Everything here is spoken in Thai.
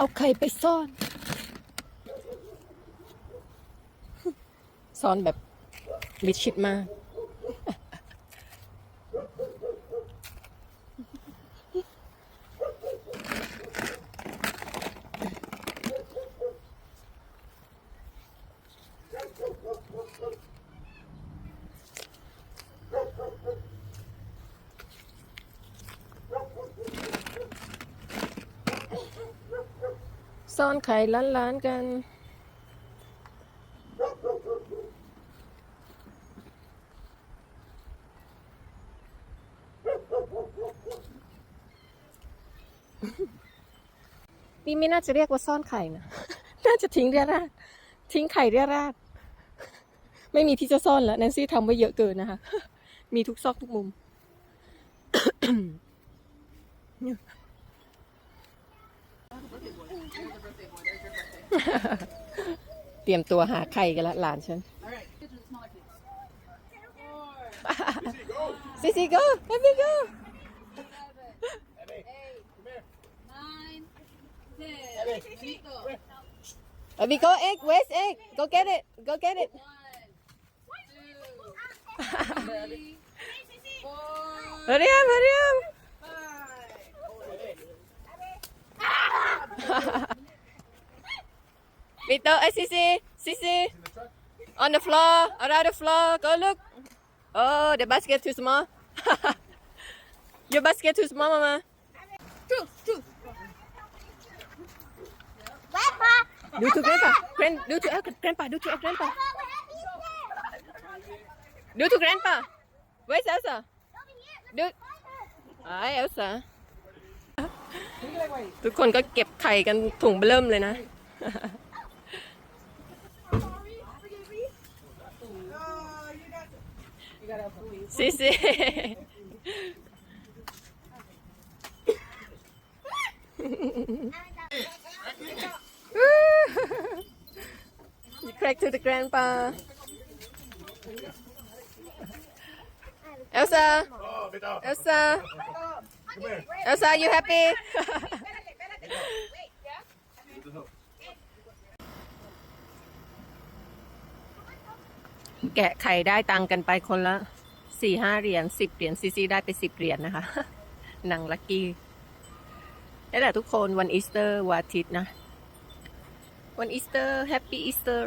เอาไข่ไปซ่อน ซ่อนแบบมิดชิดมาก ซ่อนไข่ล้านๆกัน นี่ไม่น่าจะเรียกว่าซ่อนไข่นะ น่าจะทิ้งเรียราดทิ้งไข่เรียราดไม่มีที่จะซ่อนแล้วแนนซี่ทำไว้เยอะเกินนะคะ มีทุกซอกทุกมุม เตรียมตัวหาไข่กันละหลานฉัน All right. Get to the smaller kids. Four, Sissy go let me go seven, eight, nine, ten. Benito. let me go egg where's egg go get it go get it One, two, three, four, hurry up hurry up Vito eh Sissy Sissy on the floor around the floor go look oh the basket too small your basket too small mama Two, two. do to grandpa grand do to uh, grandpa do to uh, grandpa do to grandpa where's Elsa do ไอ้เอลซ่าทุกคนก็เก็บไข่กันถุงเบิ่มเลยนะ ซิซิ you crack to the grandpa. Elsa. Oh, Elsa. Elsa you happy แกะไข่ได้ตังกันไปคนละสี่ห้าเหรียญสิบเหรียญซีซีได้ไปสิบเหรียญนะคะนางลักกี้นี่แหละทุกคนวันอีสเตอร์วันอาทิตย์นะ วันอีสเตอร์แฮปปี้อีสเตอร์